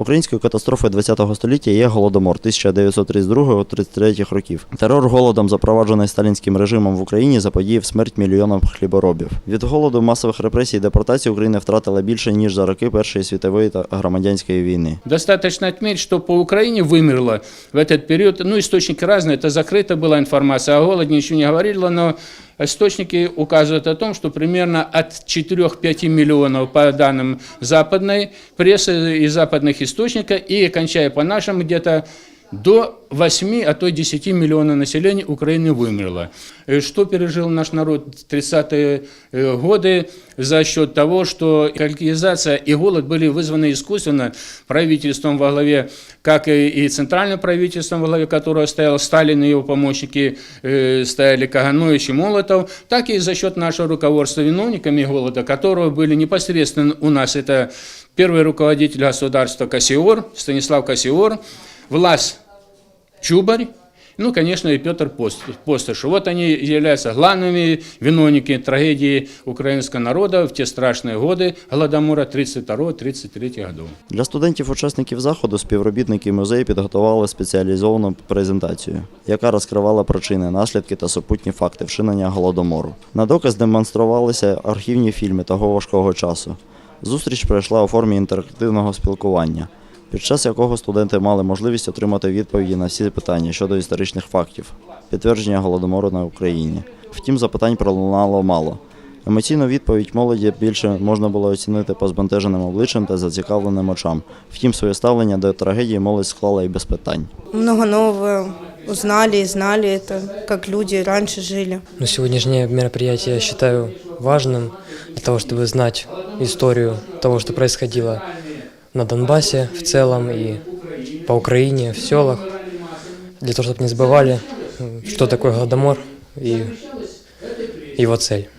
Українською катастрофою ХХ століття є голодомор 1932-33 років. Терор голодом, запроваджений сталінським режимом в Україні, заподіяв смерть мільйонам хліборобів. Від голоду, масових репресій і депортацій Україна втратила більше ніж за роки Першої світової та громадянської війни. Достаточно отметить, что по Украине вымерло в этот период, ну, источники разные, это закрыта была информация, о голоде ничего не говорила, но источники указывают о том, что примерно от 4-5 миллионов по данным западной прессы и западных источников, и кончая по нашим где-то до 8, а то и 10 миллионов населения Украины вымерло. Э, Что пережил наш народ в 30-е э, годы за счет того, что коллективизация и голод были вызваны искусственно правительством во главе, как и центральным правительством, во главе которого стоял Сталин и его помощники э, стояли Каганович и Молотов, так и за счет нашего руководства виновниками голода, которого были непосредственно у нас. Это первый руководитель государства Кассиор, Станислав Кассиор, власть Чубарь, ну, конечно, и Петр Пост- Постышев. Вот они являются главными виновниками трагедии украинского народа в те страшные годы Голодомора 32-33 годов. Для студентів-учасників заходу співробітники музею підготували спеціалізовану презентацію, яка розкривала причини, наслідки та супутні факти вчинення голодомору. На доказ демонструвалися архівні фільми того важкого часу. Зустріч пройшла у формі інтерактивного спілкування, під час якого студенти мали можливість отримати відповіді на всі питання щодо історичних фактів, підтвердження голодомору на Україні. Втім, запитань пролунало мало. Емоційну відповідь молоді більше можна було оцінити по збентеженим обличчям та зацікавленим очам. Втім, своє ставлення до трагедії молодь склала і без питань. Много нового узнали и знали это, как люди раньше жили. Но сегодняшнее мероприятие я считаю важным для того, чтобы знать историю того, что происходило на Донбассе в целом и по Украине, в селах, для того, чтобы не забывали, что такое Голодомор и его цель.